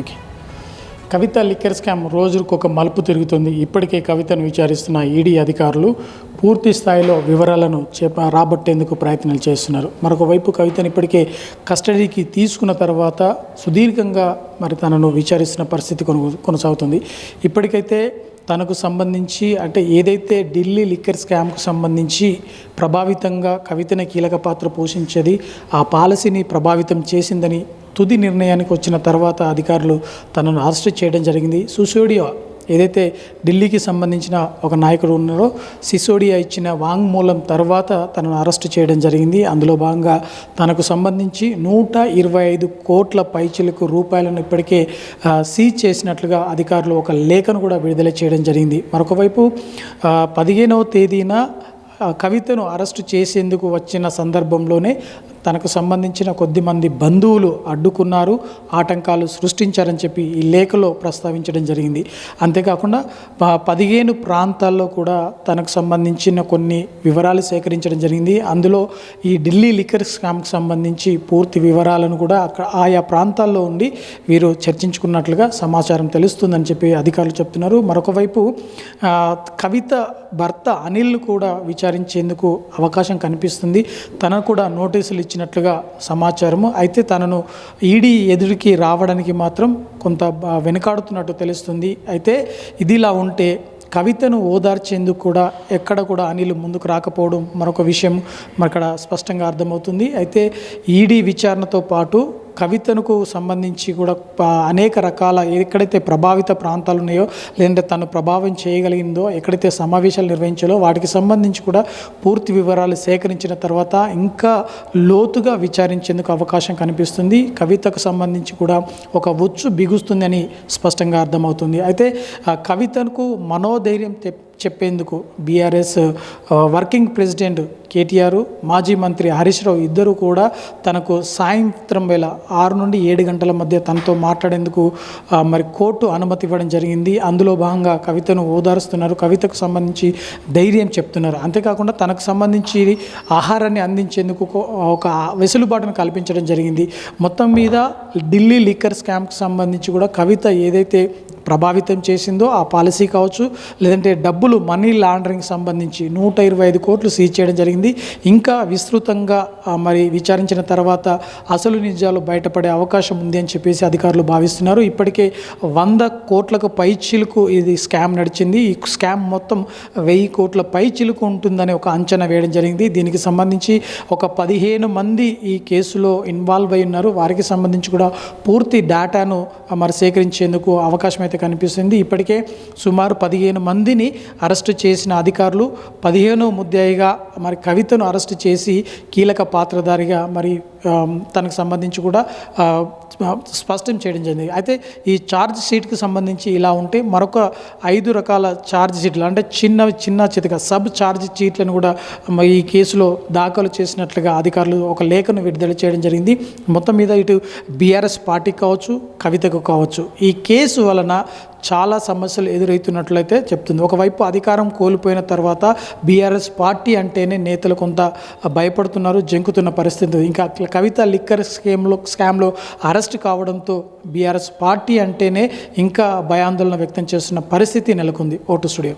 Okay కవిత liquor scam రోజుకు ఒక మలుపు తిరుగుతుంది. ఇప్పటికే కవితను విచారిస్తున్న ఈడీ అధికారులు పూర్తి స్థాయిలో వివరాలను చేప రాబట్టేందుకు ప్రయత్నాలు చేస్తున్నారు. మరొకవైపు కవితను ఇప్పటికే కస్టడీకి తీసుకున్న తర్వాత సుదీర్ఘంగా మరి తనను విచారిస్తున్న పరిస్థితి కొను కొనసాగుతుంది. ఇప్పటికైతే తనకు సంబంధించి అంటే ఏదైతే ఢిల్లీ లిక్కర్ స్కామ్కు సంబంధించి ప్రభావితంగా కవితని కీలక పాత్ర పోషించేది ఆ పాలసీని ప్రభావితం చేసిందని తుది నిర్ణయానికి వచ్చిన తర్వాత అధికారులు తనను అరెస్ట్ చేయడం జరిగింది. సుసోడియా ఏదైతే ఢిల్లీకి సంబంధించిన ఒక నాయకుడు ఉన్నారో సిసోడియా ఇచ్చిన వాంగ్మూలం తర్వాత తనను అరెస్ట్ చేయడం జరిగింది. అందులో భాగంగా తనకు సంబంధించి నూట ఇరవై ఐదు కోట్ల పైచిలకు రూపాయలను ఇప్పటికే సీజ్ చేసినట్లుగా అధికారులు ఒక లేఖను కూడా విడుదల చేయడం జరిగింది. మరొక వైపు పదిహేనవ తేదీన కవితను అరెస్టు చేసేందుకు వచ్చిన సందర్భంలోనే తనకు సంబంధించిన కొద్దిమంది బంధువులు అడ్డుకున్నారు ఆటంకాలు సృష్టించారని చెప్పి ఈ లేఖలో ప్రస్తావించడం జరిగింది. అంతేకాకుండా ప- పదిహేను ప్రాంతాల్లో కూడా తనకు సంబంధించిన కొన్ని వివరాలు సేకరించడం జరిగింది. అందులో ఈ ఢిల్లీ లిక్కర్ స్కామ్కి సంబంధించి పూర్తి వివరాలను కూడా అక్కడ ఆయా ప్రాంతాల్లో ఉండి వీరు చర్చించుకున్నట్లుగా సమాచారం తెలుస్తుందని చెప్పి అధికారులు చెప్తున్నారు. మరొక వైపు కవిత భర్త అనిల్ కూడా విచారించేందుకు అవకాశం కనిపిస్తుంది. తనకు కూడా నోటీసులు ఇచ్చినట్లుగా సమాచారము. అయితే తనను ఈడీ ఎదురికి రావడానికి మాత్రం కొంత వెనుకాడుతున్నట్టు తెలుస్తుంది. అయితే ఇదిలా ఉంటే కవితను ఓదార్చేందుకు కూడా ఎక్కడ కూడా అనిల్ ముందుకు రాకపోవడం మరొక విషయం అక్కడ స్పష్టంగా అర్థమవుతుంది. అయితే ఈడీ విచారణతో పాటు కవితనుకు సంబంధించి కూడా అనేక రకాల ఎక్కడైతే ప్రభావిత ప్రాంతాలు ఉన్నాయో లేదంటే తను ప్రభావం చేయగలిగిందో ఎక్కడైతే సమావేశాలు నిర్వహించాలో వాటికి సంబంధించి కూడా పూర్తి వివరాలు సేకరించిన తర్వాత ఇంకా లోతుగా విచారించేందుకు అవకాశం కనిపిస్తుంది. కవితకు సంబంధించి కూడా ఒక ఉచ్చు బిగుస్తుందని స్పష్టంగా అర్థమవుతుంది. అయితే కవితకు మనోధైర్యం తె చెప్పేందుకు బీఆర్ఎస్ వర్కింగ్ ప్రెసిడెంట్ కేటీఆర్ మాజీ మంత్రి హరీష్ రావు ఇద్దరు కూడా తనకు సాయంత్రం వేళ ఆరు నుండి ఏడు గంటల మధ్య తనతో మాట్లాడేందుకు మరి కోర్టు అనుమతి ఇవ్వడం జరిగింది. అందులో భాగంగా కవితను ఓదారుస్తున్నారు. కవితకు సంబంధించి ధైర్యం చెప్తున్నారు. అంతేకాకుండా తనకు సంబంధించి ఆహారాన్ని అందించేందుకు ఒక- ఒక వెసులుబాటును కల్పించడం జరిగింది. మొత్తం మీద ఢిల్లీ లిక్కర్ స్కామ్కి సంబంధించి కూడా కవిత ఏదైతే ప్రభావితం చేసిందో ఆ పాలసీ కావచ్చు లేదంటే డబ్బులు మనీ లాండరింగ్ సంబంధించి నూట ఇరవై ఐదు కోట్లు సీజ్ చేయడం జరిగింది. ఇంకా విస్తృతంగా మరి విచారించిన తర్వాత అసలు నిజాలు బయటపడే అవకాశం ఉంది అని చెప్పేసి అధికారులు భావిస్తున్నారు. ఇప్పటికే వంద కోట్లకు పై చిలుకు ఇది స్కామ్ నడిచింది. ఈ స్కామ్ మొత్తం వెయ్యి కోట్ల పై చిలుకు ఉంటుందని ఒక అంచనా వేయడం జరిగింది. దీనికి సంబంధించి ఒక పదిహేను మంది ఈ కేసులో ఇన్వాల్వ్ అయి ఉన్నారు. వారికి సంబంధించి కూడా పూర్తి డేటాను మరి సేకరించేందుకు అవకాశం అయితే కనిపిస్తుంది. ఇప్పటికే సుమారు పదిహేను మందిని అరెస్టు చేసిన అధికారులు పదిహేను ముద్దాయిగా మరి కవితను అరెస్టు చేసి కీలక పాత్రధారిగా మరి తనకు సంబంధించి కూడా స్పష్టం చేయడం జరిగింది. అయితే ఈ ఛార్జ్ షీట్కి సంబంధించి ఇలా ఉంటే మరొక ఐదు రకాల ఛార్జ్ షీట్లు అంటే చిన్న చిన్న చితక సబ్ ఛార్జ్ షీట్లను కూడా ఈ కేసులో దాఖలు చేసినట్లుగా అధికారులు ఒక లేఖను విడుదల చేయడం జరిగింది. మొత్తం మీద ఇటు బీఆర్ఎస్ పార్టీకి కావచ్చు కవితకు కావచ్చు. ఈ కేసు వలన చాలా సమస్యలు ఎదురవుతున్నట్లయితే చెప్తుంది. ఒకవైపు అధికారం కోల్పోయిన తర్వాత బీఆర్ఎస్ పార్టీ అంటేనే నేతలు కొంత భయపడుతున్నారు జంకుతున్న పరిస్థితి ఇంకా కవిత లిక్కర్ స్కీమ్లో స్కామ్లో అరెస్ట్ కావడంతో బీఆర్ఎస్ పార్టీ అంటేనే ఇంకా భయాందోళన వ్యక్తం చేస్తున్న పరిస్థితి నెలకొంది. Vote studio.